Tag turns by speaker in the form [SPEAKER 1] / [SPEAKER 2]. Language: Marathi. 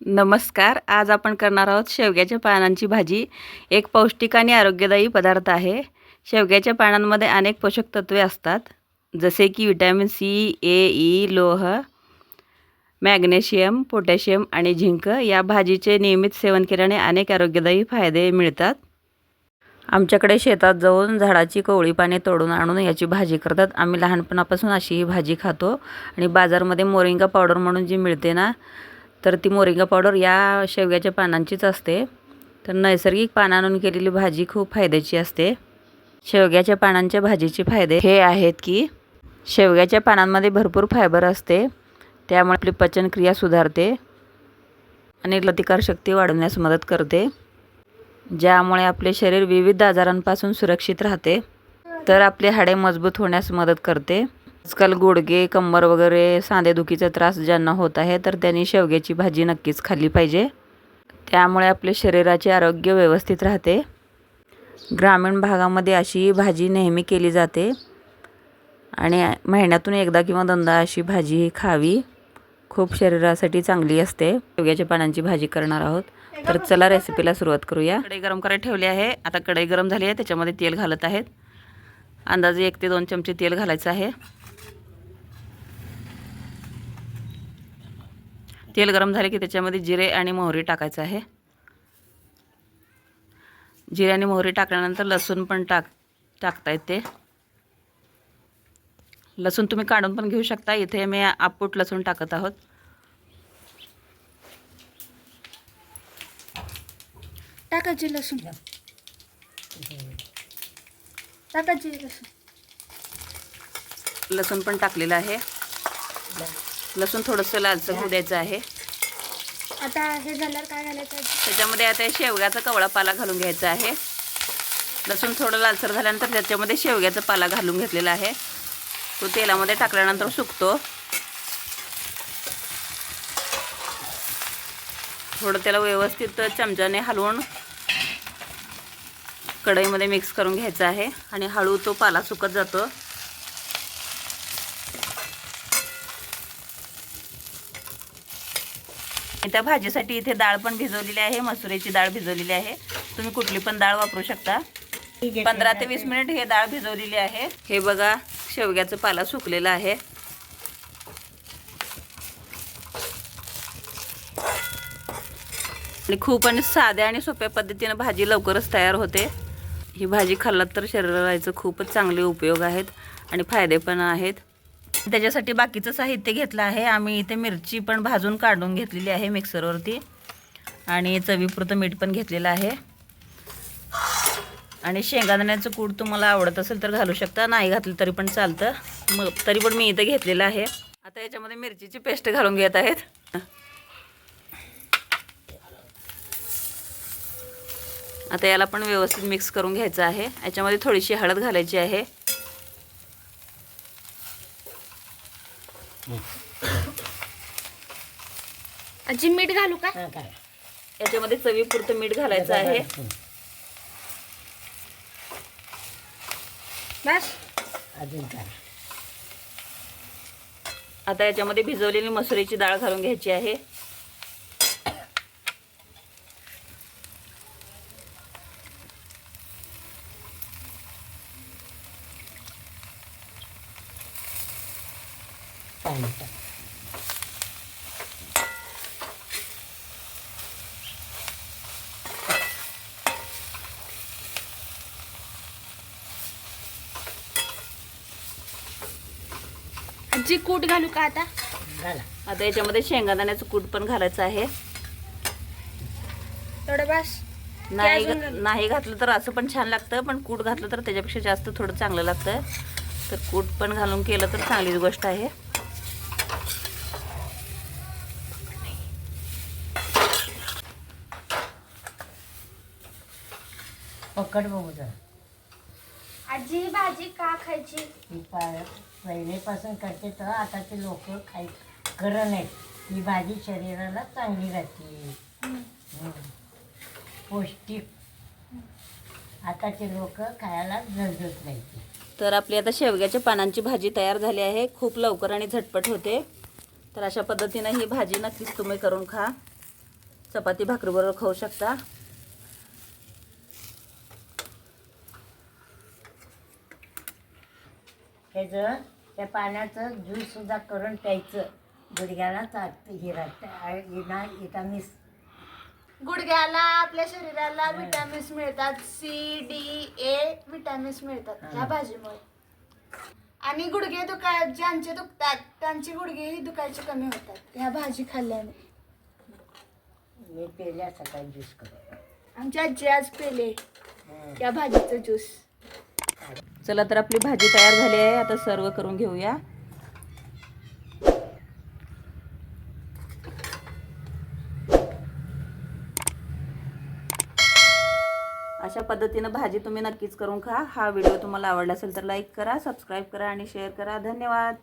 [SPEAKER 1] नमस्कार. आज आपण करणार आहोत शेवग्याच्या पानांची भाजी. एक पौष्टिक आणि आरोग्यदायी पदार्थ आहे. शेवग्याच्या पानांमध्ये अनेक पोषक तत्वे असतात. जसे की विटॅमिन सी ए ई लोह मॅग्नेशियम पोटॅशियम आणि झिंक या भाजीचे नियमित सेवन केल्याने अनेक आरोग्यदायी फायदे मिळतात. आमच्याकडे शेतात जाऊन झाडाची कोवळी पाने तोडून आणून याची भाजी करतात. आम्ही लहानपणापासून अशी ही भाजी खातो आणि बाजारमध्ये मोरिंगा पावडर म्हणून जी मिळते ना तर ती मोरिंगा पावडर या शेवग्याच्या पानांचीच असते. तर नैसर्गिक पानांवरून केलेली भाजी खूप फायद्याची असते. शेवग्याच्या पानांच्या भाजीचे फायदे हे आहेत की शेवग्याच्या पानांमध्ये भरपूर फायबर असते. त्यामुळे आपली पचनक्रिया सुधारते आणि लतिकारशक्ती वाढवण्यास मदत करते. ज्यामुळे आपले शरीर विविध आजारांपासून सुरक्षित राहते. तर आपले हाडे मजबूत होण्यास मदत करते. आजकाल गुडघे कंबर वगैरे सांधेदुखीचा त्रास ज्यांना होत आहे तर त्यांनी शेवग्याची भाजी नक्कीच खाल्ली पाहिजे. त्यामुळे आपले शरीराचे आरोग्य व्यवस्थित राहते. ग्रामीण भागामध्ये अशी भाजी नेहमी केली जाते. आणि महिन्यातून एकदा किंवा दोनदा अशी भाजी खावी. खूप शरीरासाठी चांगली असते. शेवग्याच्या पानांची भाजी करणार आहोत. तर चला रेसिपीला सुरुवात करूया. कढई गरम करायला ठेवली आहे. आता कढई गरम झाली आहे. त्याच्यामध्ये तेल घालत आहेत. अंदाजे एक ते दोन चमचे तेल घालायचं आहे. तेल गरम झाले की त्याच्यामध्ये जिरे आणि मोहरी टाकायचं आहे. जिरे आणि मोहरी टाकल्यानंतर लसूण पण टाक टाकता येते. लसूण तुम्ही काढून पण घेऊ शकता. इथे मी आपूट लसूण टाकत आहोत.
[SPEAKER 2] टाकायचे लसूण. टाकायचे लसूण.
[SPEAKER 1] लसूण पण टाकलेलं आहे. लसूण थोडंसं लालसर होऊ द्यायचं आहे.
[SPEAKER 2] आता हे झाल्यावर काय घालायचं?
[SPEAKER 1] त्याच्यामध्ये आता शेवग्याचा कवळा पाला घालून घ्यायचा आहे. लसूण थोडं लालसर झाल्यानंतर त्याच्यामध्ये शेवग्याचा पाला घालून घेतलेला आहे. तो तेलामध्ये टाकल्यानंतर सुकतो. थोडं त्याला व्यवस्थित चमच्याने हलवून कढईमध्ये मिक्स करून घ्यायचं आहे. आणि हळू तो पाला सुकत जातो. त्या भाजीसाठी इथे डाळ पण भिजवलेली आहे मसुरीची डाळ भिजवलेली आहे. तुम्ही कुठली पण डाळ वापरू शकता. पंधरा ते वीस मिनिट हे डाळ भिजवलेली आहे. हे बघा शेवग्याचं पाला सुकलेला आहे. आणि खूप आणि साध्या आणि सोप्या पद्धतीनं भाजी लवकरच तयार होते. ही भाजी खाल्लात तर शरीराचं खूपच चांगले उपयोग आहेत आणि फायदे पण आहेत. त्याच्यासाठी बाकीचं साहित्य घेतलं आहे. आम्ही इथे मिरची पण भाजून काढून घेतलेली आहे मिक्सरवरती. आणि चवीपुरतं मीठ पण घेतलेलं आहे. आणि शेंगादाण्याचं कूड तुम्हाला आवडत असेल तर घालू शकता. नाही घातलं तरी पण चालतं. मग तरी पण मी इथे घेतलेलं आहे. आता याच्यामध्ये मिरचीची पेस्ट घालून घेत आहेत. आता याला पण व्यवस्थित मिक्स करून घ्यायचं आहे. याच्यामध्ये थोडीशी हळद घालायची आहे.
[SPEAKER 2] आजी मीठ घालू का?
[SPEAKER 1] याच्यामध्ये चवीपुरतं मीठ घालायचं आहे.
[SPEAKER 2] बस.
[SPEAKER 3] अजून
[SPEAKER 1] आता याच्यामध्ये भिजवलेली मसुरीची डाळ घालून घ्यायची आहे.
[SPEAKER 3] पाणी टाक.
[SPEAKER 2] आजी कूट घालू का आता?
[SPEAKER 3] घाला.
[SPEAKER 1] आता याच्यामध्ये शेंगादाण्याचं कूट पण घालायचं आहे.
[SPEAKER 2] बस.
[SPEAKER 1] नाही घ-? नाही घातलं तर असं पण छान लागतं पण कूट घातलं तर त्याच्यापेक्षा जास्त थोडं चांगलं लागतं. तर कूट पण घालून केलं तर चांगलीच गोष्ट आहे.
[SPEAKER 3] पकड बघू जरा.
[SPEAKER 2] आजी ही भाजी का खायची?
[SPEAKER 3] ही पा पहिलेपासून करते तर आताचे लोक खाय करत नाहीत. ही भाजी शरीराला चांगली राहते. हम्म. पौष्टिक. आताचे लोक खायला जळजत नाही
[SPEAKER 1] तर आपली आता शेवग्याच्या पानांची भाजी तयार झाली आहे. खूप लवकर आणि झटपट होते. तर अशा पद्धतीनं ही भाजी नक्कीच तुम्ही करून खा. चपाती भाकरीबरोबर खाऊ शकता.
[SPEAKER 3] त्याचं त्या पाण्याचं ज्यूस सुद्धा करून प्यायचं. गुडघ्याला चालतं हे विटामिन्स
[SPEAKER 2] गुडघ्याला आपल्या शरीराला विटॅमिन्स मिळतात. सी डी ए विटॅमिन्स मिळतात ह्या भाजीमुळे. आणि गुडघे दुखा ज्यांचे दुखतात त्यांची गुडघेही दुखायचे कमी होतात ह्या भाजी खाल्ल्याने.
[SPEAKER 3] मी पेल्या सकाळी ज्यूस करून
[SPEAKER 2] आमची आजी आज पेले. या भाजीचं ज्यूस
[SPEAKER 1] चला तर आपली भाजी तयार झाली आहे. आता सर्व करून घेऊया. अशा पद्धतीनं भाजी तुम्ही नक्कीच करून खा. हा व्हिडिओ तुम्हाला आवडला असेल तर लाईक करा सबस्क्राईब करा आणि शेअर करा. धन्यवाद.